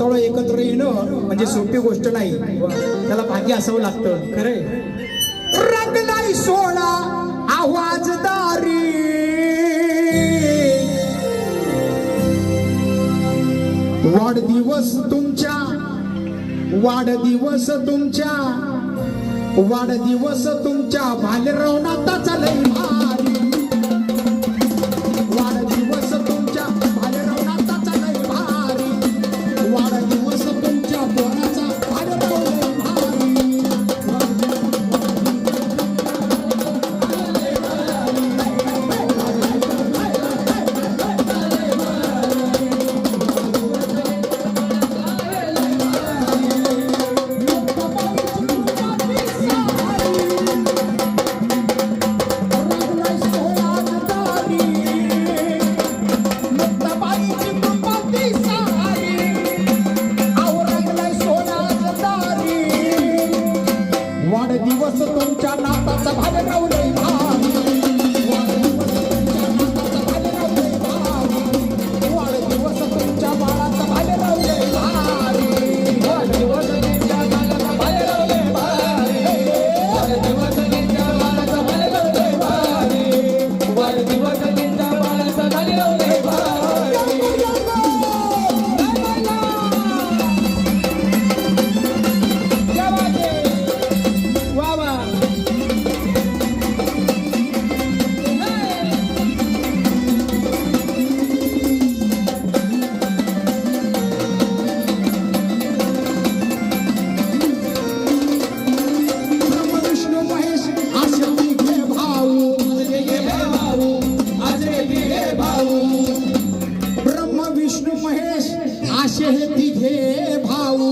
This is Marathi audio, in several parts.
एकत्र येणं म्हणजे सोपी गोष्ट नाही. त्याला भाग्य असावं लागतं खरंय. नाही सोळा आवाजदारी वाढदिवस तुमच्या वाढदिवस तुमच्या वाढदिवस तुमच्या भालेराव नाताचा लय भारी. विष्णू महेश आशे हे तिघे भाऊ.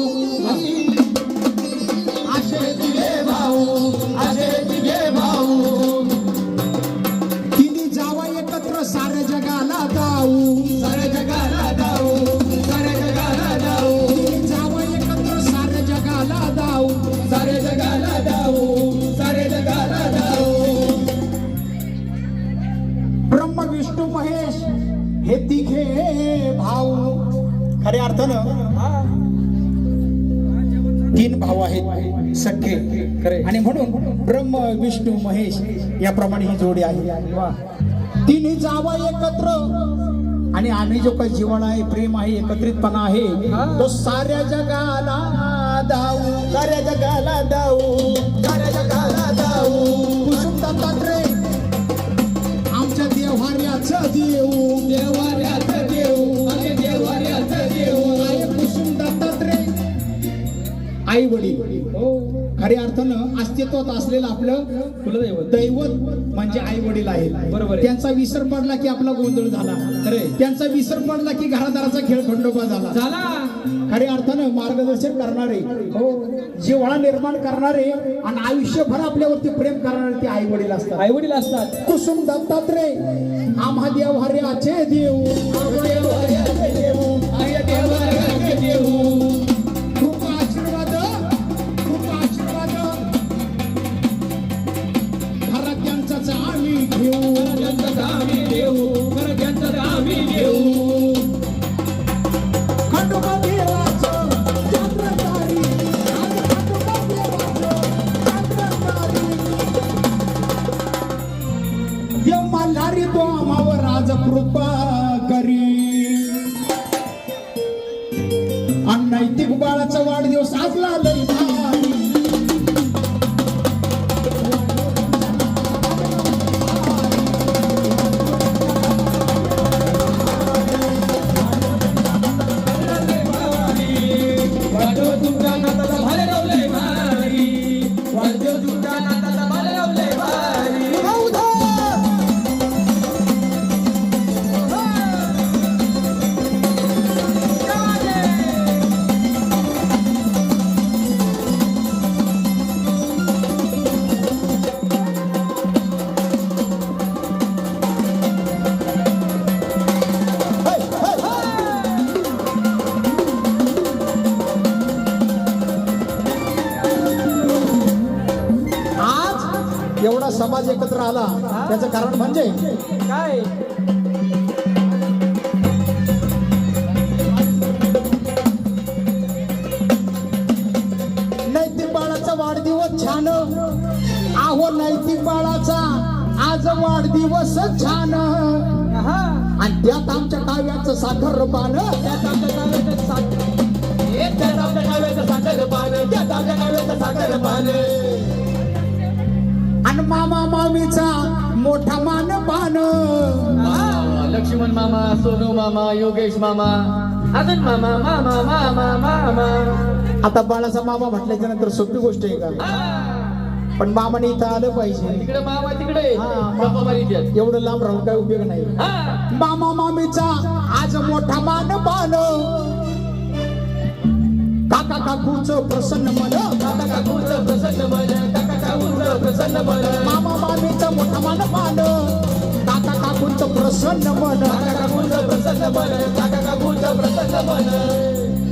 खरे. आणि म्हणून ब्रह्म विष्णू महेश याप्रमाणे ही जोडी आहे. तिन्ही जावा एकत्र. आणि आम्ही जो काही जीवन आहे प्रेम आहे एकत्रितपणा आहे तो साऱ्या जगाला दाऊ. साऱ्या जगाला दाऊ. साऱ्या जगाला दाऊ. कुसुम दत्तात्रय आमच्या देवाऱ्याचं देऊ. देवाऱ्याचं देऊ. अरे देवाऱ्याचं देऊ. कुसुम दत्तात्रय आई वडील. खऱ्या अर्थानं अस्तित्वात असलेलं आपलं कुलदैवत. दैवत म्हणजे आई वडील आहेत. बरोबर आहे. त्यांचा विसर पडला की आपला गोंधळ झाला. खरे त्यांचा विसर पडला की घरादाराचा खेळ खंडोबा झाला. झाला. खऱ्या अर्थानं मार्गदर्शन करणारे हो जिव्हाळा निर्माण करणारे आणि आयुष्यभर आपल्यावरती प्रेम करणारे ते आई वडील असतात. आई वडील असतात. कुसुम दत्तात्रय आम्हा देवहार्याचे देव खूप बाळाचा वाढदिवस साजला लई प्रश्न आला. त्याचं कारण म्हणजे? काय? नैतिक बाळाचा वाढदिवस छान. आहो नैतिक बाळाचा आज वाढदिवस छान. आणि त्यात आमच्या काव्याचं साखर पान त्यात आमच्या काव्याचं साखर त्यात आमच्या काव्याचं साखर पान त्या काव्याचं साखर पान मामा मामीचा मोठा मान पान लक्ष्मण मामा सोनू मामा योगेश मामा अजून मामा मामा मामा मामा. आता बाळाचा मामा म्हटल्याच्या नंतर सोपी गोष्ट आहे का? पण मामाने इथं आलं पाहिजे. तिकडे मामा तिकडे. एवढं लांब राहून काय उपयोग नाही. मामा मामीचा आज मोठा मान पान काका काकूचं प्रसन्न मन. काका काकूचं प्रसन्न मन. प्रसन्न मन. मामा मामीचं मोठा मान पान. काका काकूचं प्रसन्न मन. काका काकूचं प्रसन्न मन. काका काकूचं प्रसन्न मन.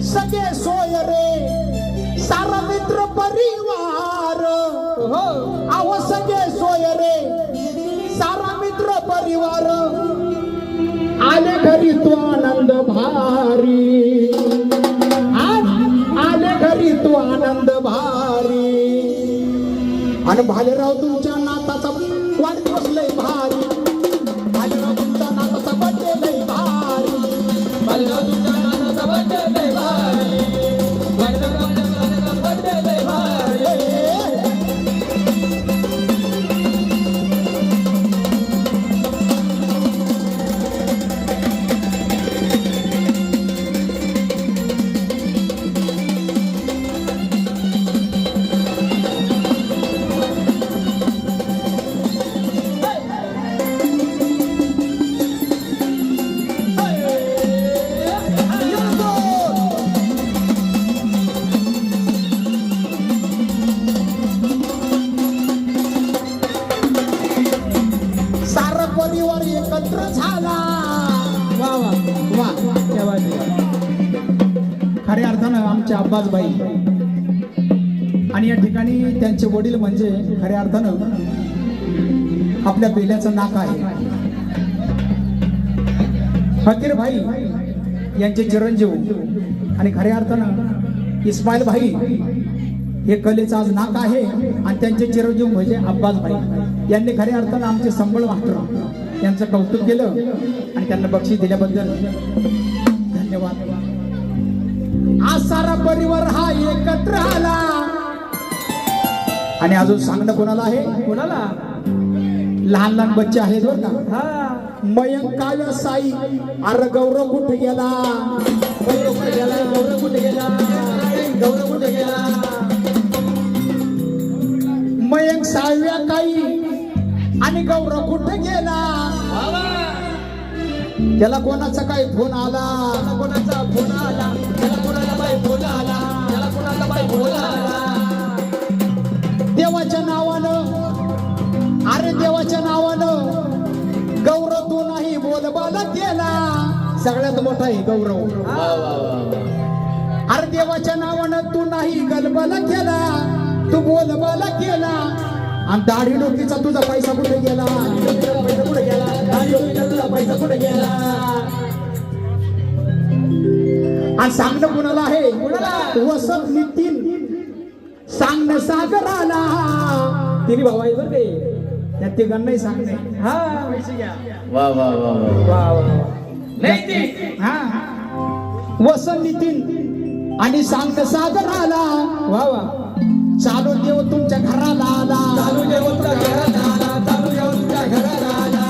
सगळे सोय रे. सारा मित्र परिवार. हो. अहो सगळे सोय रे. सारा मित्र परिवार. आले घरी तू आनंद भारी. കാരണം ബാലരാഘവൻ खऱ्या अर्थानं आमचे अब्बासबाई. आणि या ठिकाणी त्यांचे वडील म्हणजे खऱ्या अर्थानं आपल्या बेल्याचं नाक आहे. फकीर भाई यांचे चिरंजीव आणि खऱ्या अर्थानं इस्माईल भाई हे कलेचं आज नाक आहे आणि त्यांचे चिरंजीव म्हणजे अब्बास भाई यांनी खऱ्या अर्थानं आमचे संबळ मात्र यांचं कौतुक केलं आणि त्यांना बक्षीस दिल्याबद्दल धन्यवाद. आज सारा परिवार हा एकत्र आला. आणि अजून सांगणं कोणाला आहे? कोणाला? लहान लहान बच्चे आहेत बरं का. मयंक काव्य साई अरे गौरव कुठे गेला? गौरव कुठे गेला? गौरव कुठे गेला? गौरव कुठे गेला मयंक सहाव्या काही आणि गौरव कुठे गेला? त्याला कोणाचा काय फोन आला? कोणाचा फोन आला? सगळ्यात मोठा आहे गौरव. अरे देवाच्या नावानं तू नाही गलबला केला तू बोलबाला केला. आणि दाढी डोकीचा तुझा पैसा कुठे गेला? तुझा पैसा कुठे गेला दाढी डोक्याचा तुझा पैसा कुठे गेला आणि सांगणं कुणाला आहे? कुणाला? वसंत नितीन. सांगणं सागराला. तिन्ही भाऊ आहेत बरं ते त्या तिघांनाही सांगणे हा वा वा वा वा. वा वा नाही ते हा वसंत नितीन आणि सांगणं सागराला वा वा. चालू देव तुमच्या घराला आला. चालू तुझ्या घरात आला. चालू जेवण तुझ्या घरात आला.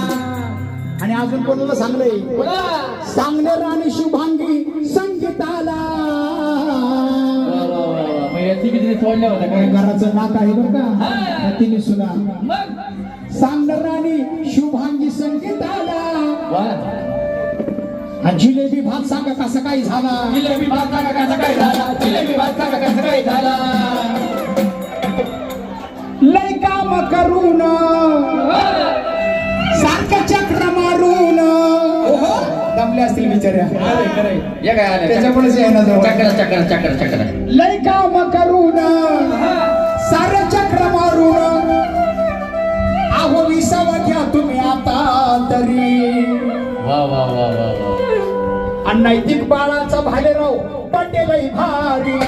आणि अजून कोणाला सांगलंय? कोणाला सांगणे राणी शुभांगी संगीताला. काय काय घराचं नाक आहे बरं का. तिने सुना. मग? सांगणे राणी शुभांगी संगीताला. आणि जिलेबी भात सांगा कसा काय झाला? जिलेबी भात का कसा काय झाला? जिलेबी भात का कसा काय झाला? लय काम करून सारखं चक्र मारून दमले असतील बिचाऱ्या. या काय आल्या? त्याच्यामुळेच येणं जवळ. चक्र चक्र चक्र चक्र. लय काम करून सारं चक्र मारून. विसावा घ्या तुम्ही आता तरी. वा वा वा वा वा. आणि नैतिक बाळाचा भालेराव पटेलही भारी.